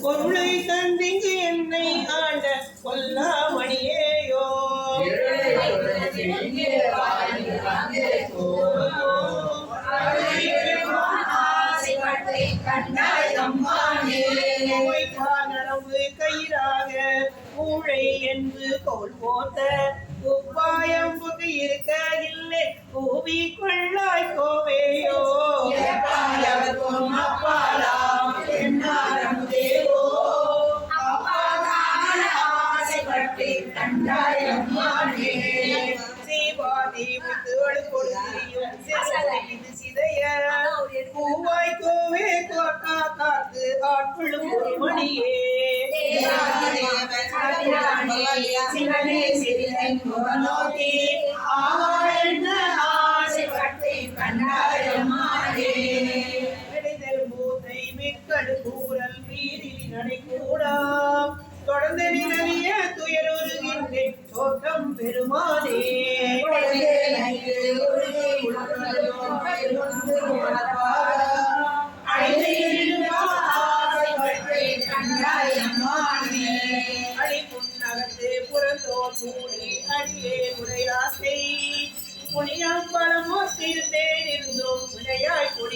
பொருளை தந்திங்கு என்னை ஆண்ட கொல்லாமணியேயோ கயிறாக ஊழை என்று கோல் போத்த உப்பாயம் புகை இருக்க இல்லை பூவி கொள்ள நெடுதல் மூத்தை மிக்கடு கூறல் வீதில் நடைகூடாம் தொடர்ந்து நினைய துயருகின்றேன் தோற்றம் பெருமானே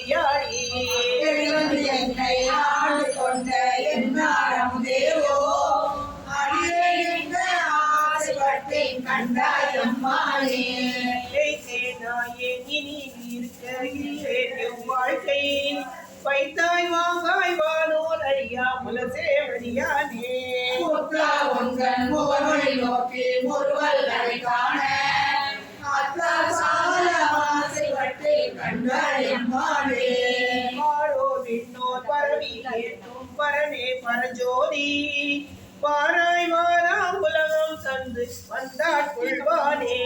விளையாய் கொடியாடி நாயே இனி இருக்க இல்லே எம் வாழ்க்கை வைத்தாய் வாங்காய் வானோர் அறியா முலசே வழியானே நோக்கி முருவல் காண. அத்தா சால ஆசைப்பட்டு கண்டாயம்மாளே பரஜோதி பாராய் மாறா உலகம் தந்து வந்தாட் கொள்வானே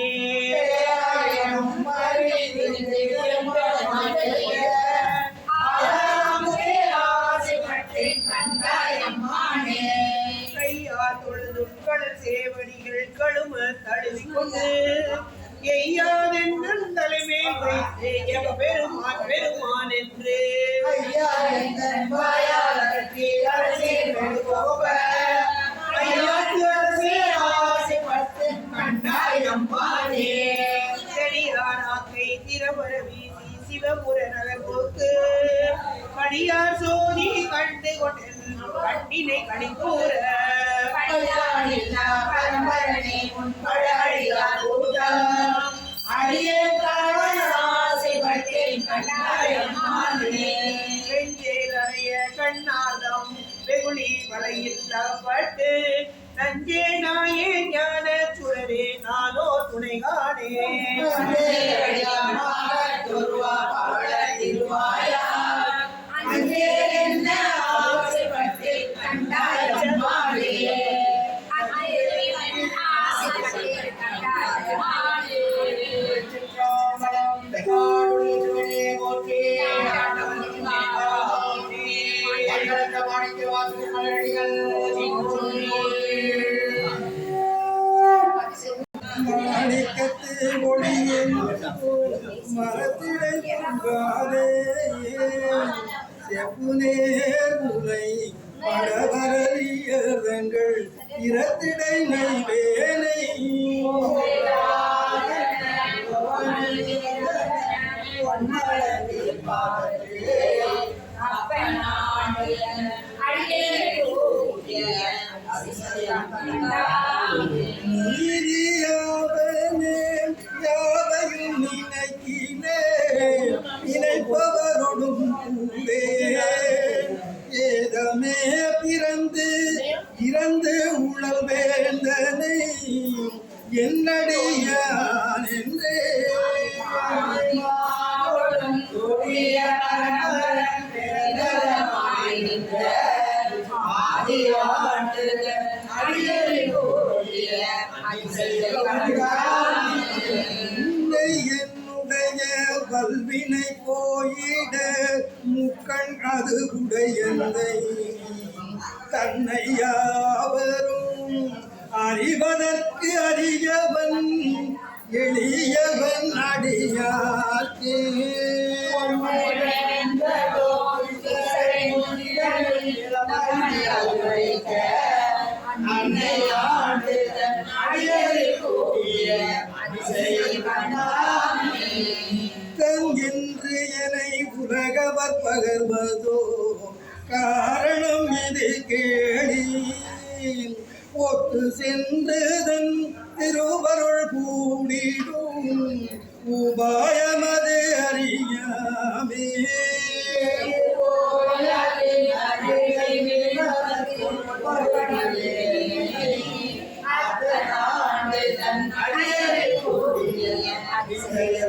சேவடிகள் கழும தழுவிக்கொண்டு எய்யாதென்றன் தலைமேல் வைத்து எவ பெருமான் பெருமான் என்று கடியார் சோதி கண்டு கொண்டென் கணிக்கூற நெஞ்சேல் அறைய கண்ணாதம் வெகுளி வலையில் தகப்பட்டு நஞ்சே நாயே ஞான சுடரே நானோ துணை Yang. அறிவதற்கு அறியவன் எளியவன் அடியார்க்கே தங்கின்று என்னை உலகவர் பகர்வதோ காரணம் இது கேளி. போட்டு சென்றதன் திருவருள் கூடிடும். உபாயமது அறியாமே.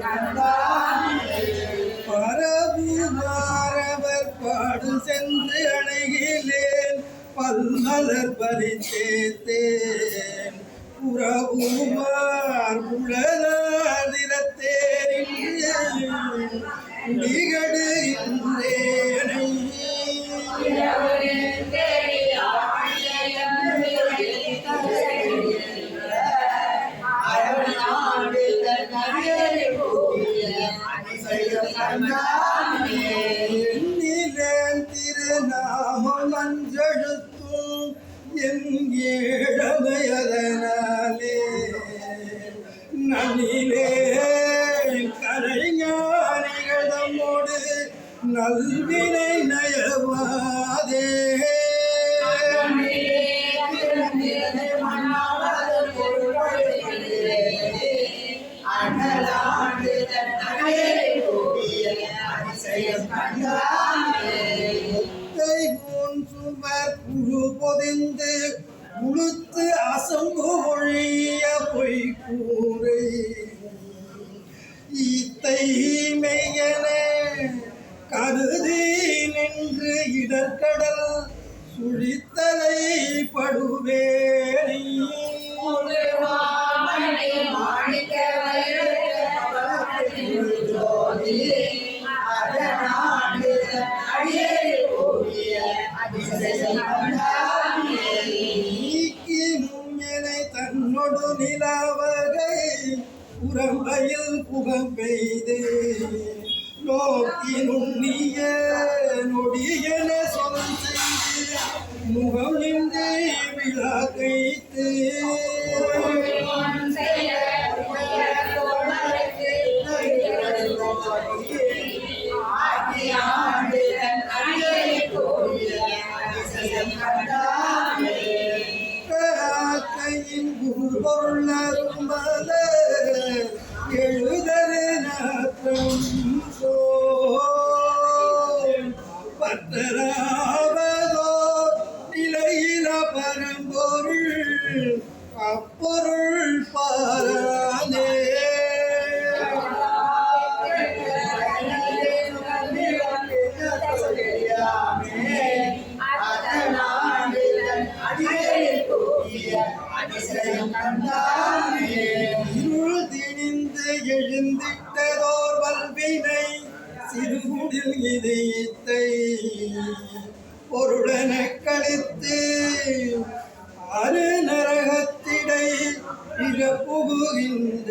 பரவுமாறவர் பல்மலர் பரிசேத்தேன். புறவுமார் புழலாதிரத்தேன் குடிகடுகின்றேனை. தம்மோடு நல்வினை நயவாதே. குழு பொதிந்து உளுத்து அசம்பு ஒழிய பொய் கூறை சித்தை மெய்யன கருதி நின்று இடர்கடல் சுழித்தலை படுவேனை நீக்கி முன்னனை தன்னொடு நிலவ புறம்பையில் புகம்பெய்து நோக்கி நுண்ணிய நொடியன சொல் செய்து முகம் நின்று விழா கைத்து. பரம்பொருள் அப்பொருள் பாராதே இருள் திணிந்து எழுந்திட்டதோர் வல்வினை சிறுகுடில் இதயத்தை பொருளன கழித்து அரு நரகத்திடை இழப்புகின்றேனை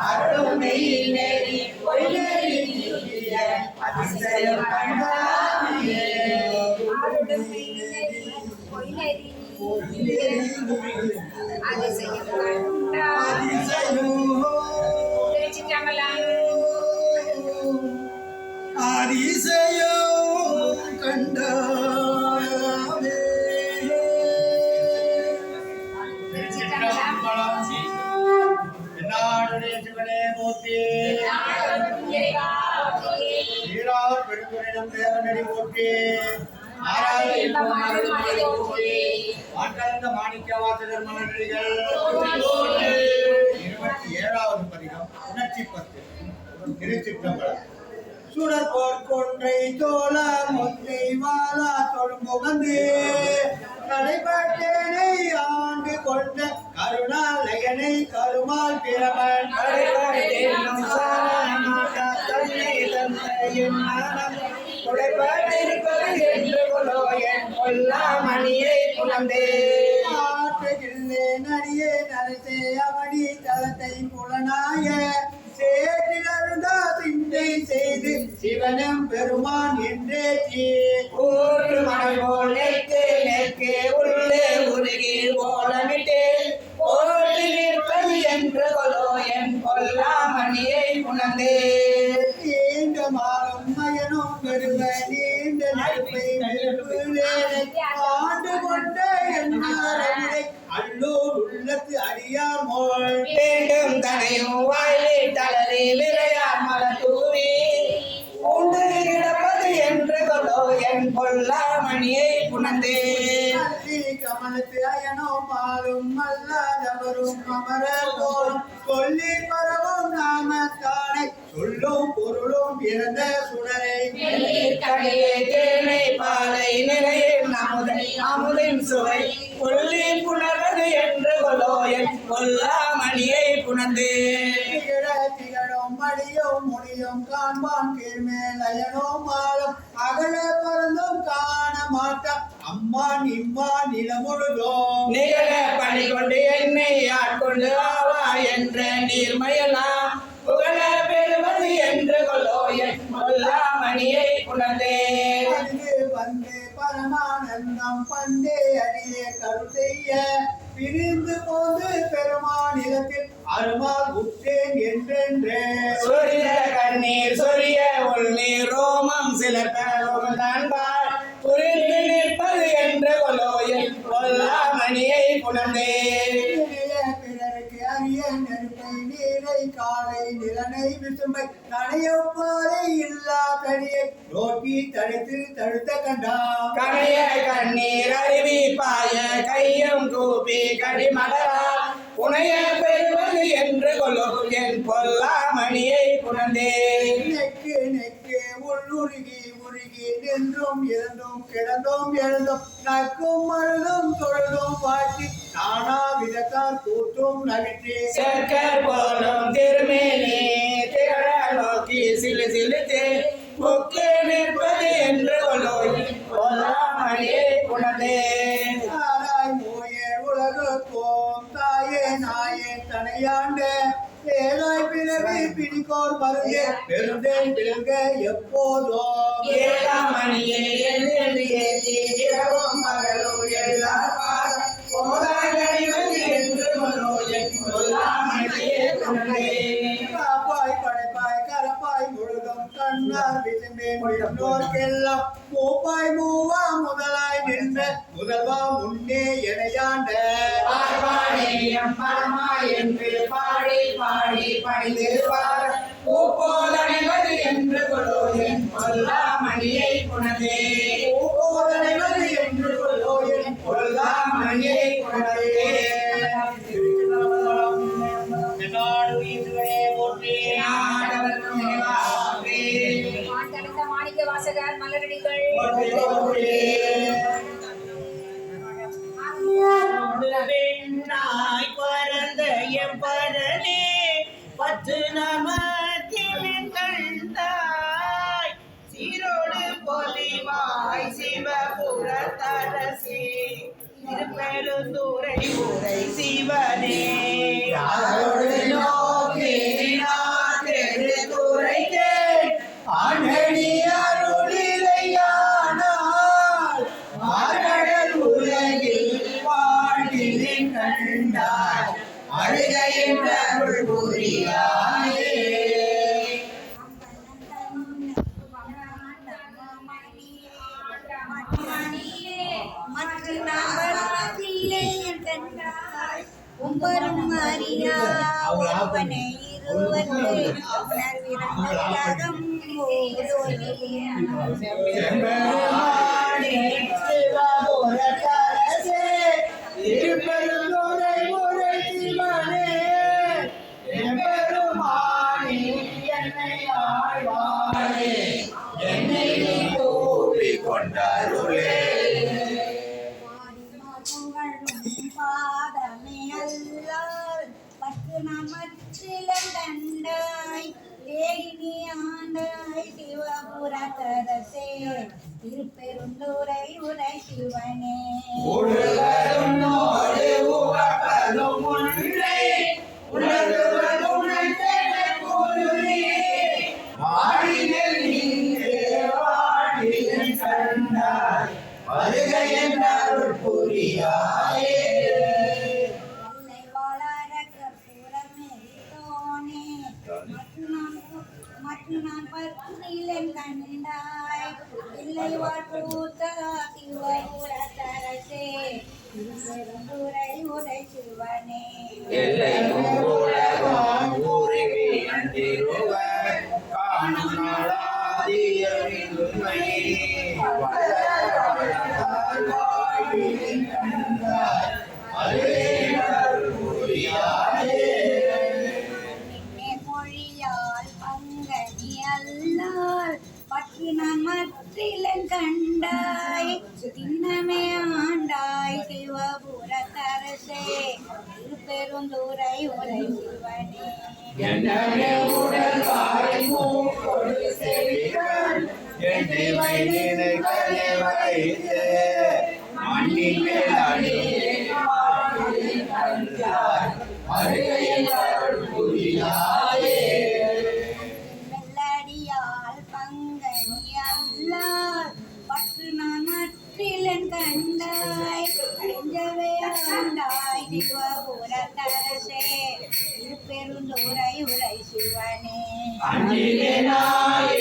அருமை நெறி அதிசயம் கண்டாமே அதிசயம் கண்டாமே இருபத்தி ஏழாவது பதிகம் உணர்ச்சி பத்து திருச்சிற்றம்பலம். சுடர் போர்க்கொன்றை தோல முத்தை வாழா தொழும்புகந்து நடைபட்டேனை ஆண்டு கொண்ட கருணாலயனை கருமால் பிரமன் புலந்தே உள்ளத்து மோள் வேண்டும் தனையும் வாயிலே தளரி விரையார் கீழ்மேல் அயனோ மாறும் அகல பறந்தும் காண மாட்டான் அம்மான் இம்மான் நிலமுழுதோம். நிகழ பணி கொண்டு என்னை ஆட்கொண்டு ஆவா என்ற நீர்மயலாம் புகழ பெறுவது என்று கொலோ என் கொல்லாமணியை புணர்ந்து வந்து வந்து பரமானந்தம் பண்டே அடியே கரு செய்ய. பிரிந்து போது பெருமானிடத்தில் அருமால் உற்றேன் என்றென்றே. சொரிய கண்ணீர் சொரிய உள்ளீர் ரோமம் சிலர் ரோமம் தான்பார் புரிந்து நிற்பது என்று கொலோ என் கொல்லாமணியை புணர்ந்தே பிறருக்கு அரிய நெருப்பை நீரை காலை நிலனை விசும்பை நனையப்பாறை இல்லா கனியை நோக்கி தடுத்து தடுத்த கண்ணீர் அருவி பாய கையும் கூப்பி கடிமலரா புனைய பெறுவது என்று கொலோ என் பொல்லாமணியை புணர்ந்தே நெக்கு நெக்கு உள்ளுருகி உருகி நின்றும் இருந்தும் கிடந்தும் எழுந்தும். நக்கும் அழுதும் தொழுதும் பாட்டி நானா விதத்தால் கூட்டும் நவிற்றே சர்க்கர் போலும் திருமேனி திகழ நோக்கி சிலு சிலுத்து. முக்கு நிற்பது என்று கொலோ கொல்லாமணியை புணர்ந்தே தாராய் மூயே உலகுக்கோம் தாயே நாயே தனையாண்ட பிறவி பிடிக்கோர் மருந்தே ஏழாம் மணியே இரவும் போதாய் என்று காப்பாய் படைப்பாய் கரப்பாய் கண்ணார் மூப்பாய் மூவா. பார்வானேயம் பரமா என்று பாடி பாடி பணிந்திருப்பார் திருப்பெருந்துரை உரை சிவனே உணர்விரந்தகம் என்னை கூப்பிக் கொண்டருளே. திருப்பெருந்தூரை உரை சிவனே புரியாயே. மற்ற நான் பத்து கண்டாய். இல்லை வாழ்த்த சிவபுரத்தரசே என்னை வைத்தினை வைத்து மண்ணின் மேல் அடியே அருகையில் பங்கனி அல்லால் பற்று நான் மற்றிலன் கண்டாய் ஆண்டாய் உரை சிவனே. அஞ்சிலே நாயே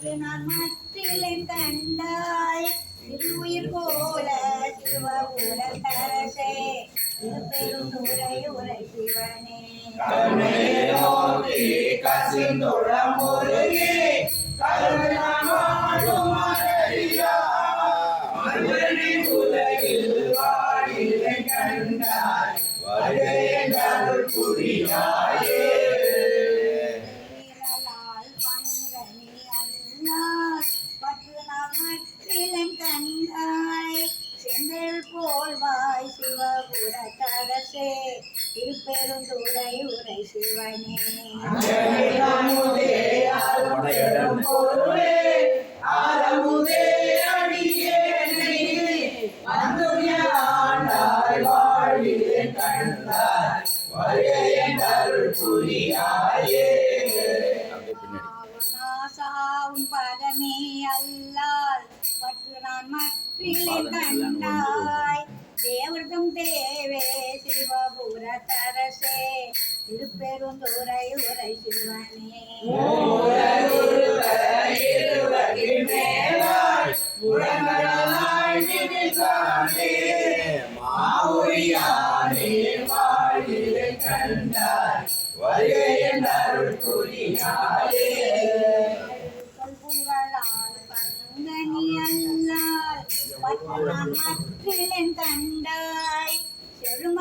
பற்று நான் மற்றிலன் கண்டாய். திருவுயிர் போல திருவபுரம் தரசே. பெரும் உரை உரை சிவனே. கருணை நோக்கி கசிந்துள்ள முருகே கருணா உரை சிவனே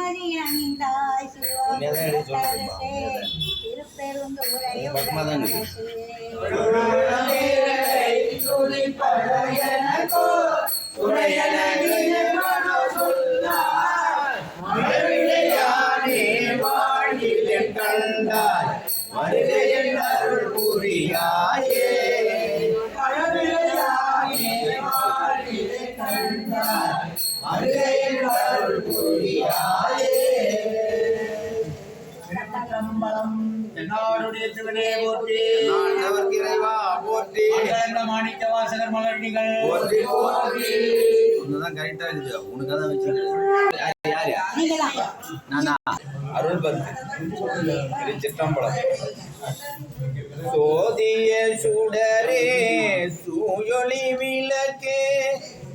செழுமதி அணிந்தாய் சிவபுரத்தரசே திருச்சிற்றம்பலம் சோதிய சுடரே சூயொளி விளக்கே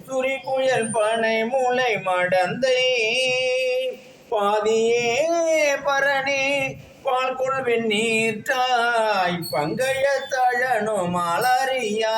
சுரிகுழல் பனை முளை மடந்தை. பாதியே பரணே பால் கொள்வின் நீர்த்தாய் பங்கைய தழனோ மலரியா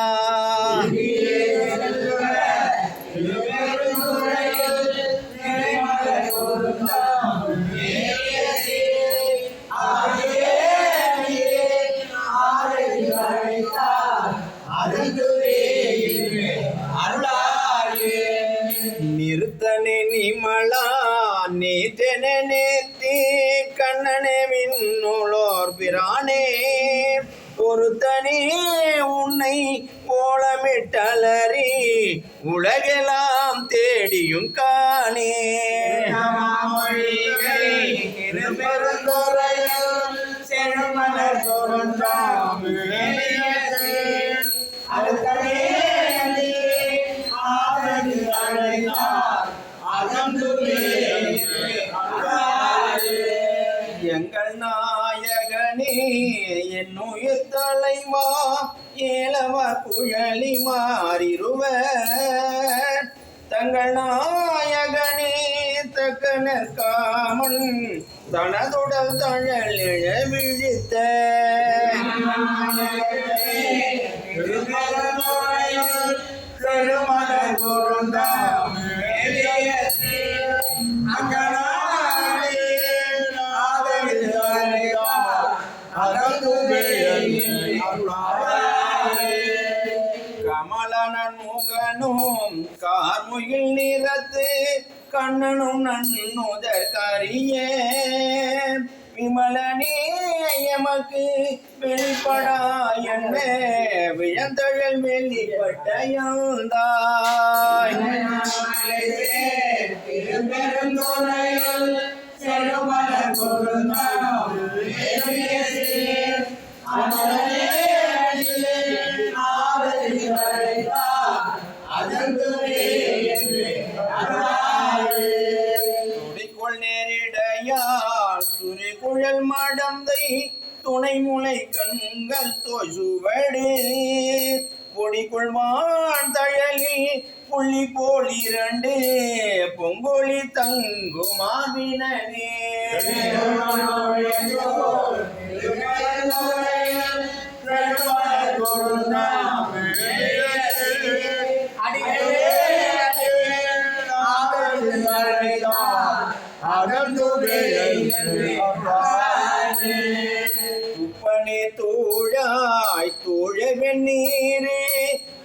நேத்தி ஒரு தனியே உன்னை ஓலமிட்டலறி உலகெல்லாம் தேடியும் காணே. தோன்றாம். உயிர் ஏலவ குழலி மாறிருவர். தங்கள் நாயகனே தக்கனர் காமன் தனதுடல் தழல் இழ விழித்த. செழுமலர் கண்ணனும் நன்னுதற்கரியே விமலனே எமக்கு வெளிப்படா என்ன விழந்தழல் வெளிப்பட்ட யாந்தாய். மடந்தை துணை முளை கண்கள் தோசுவடு பொடிக்குள் வாழ்ந்தழலில் புள்ளி போல் இரண்டு. பொங்கொழி தங்குமாவினே துப்பனே தூழ வெந்நீரே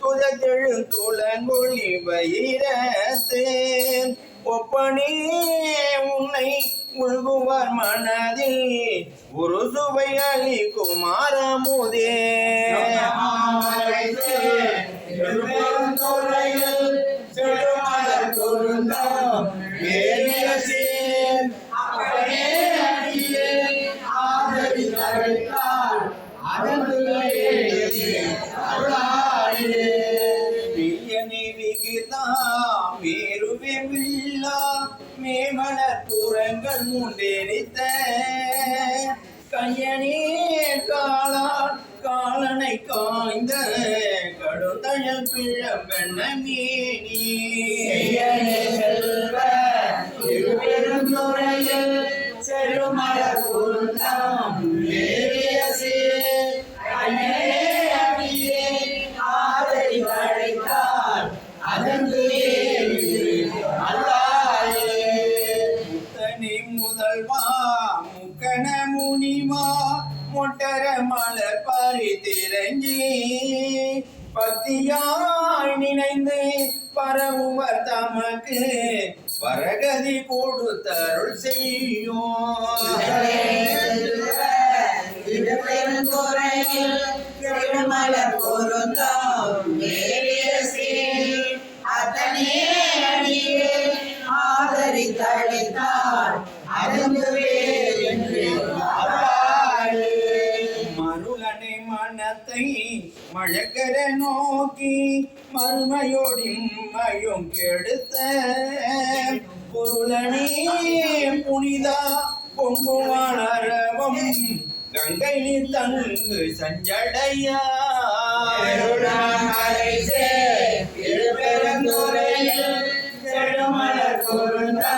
துதத்தெழு ஒப்பனே உன்னை உள்குவார் மனதில் ஒரு சுவை அலி குமாரமுதே பிரியனி கொடுத்தருள் செய்யும் திருமலர் பொருந்தாம் என்று மருளனை மனத்தை மழக்கர நோக்கி மறுமையோடி மயம் கெடுத்த பொருளனே புனிதா பொங்குவானரவம் கங்கை நீ தங்கு சஞ்சடையா செழுமலர் செடுமலர் பொருந்தா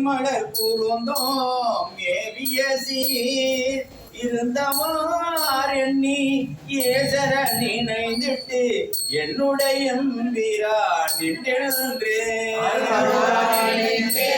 மலர் குறுந்தோம் ஏவிய சீர். இருந்தவார் எண்ணி ஏசர நினைந்துட்டு என்னுடைய வீரான் நின்றென்று. நின்று.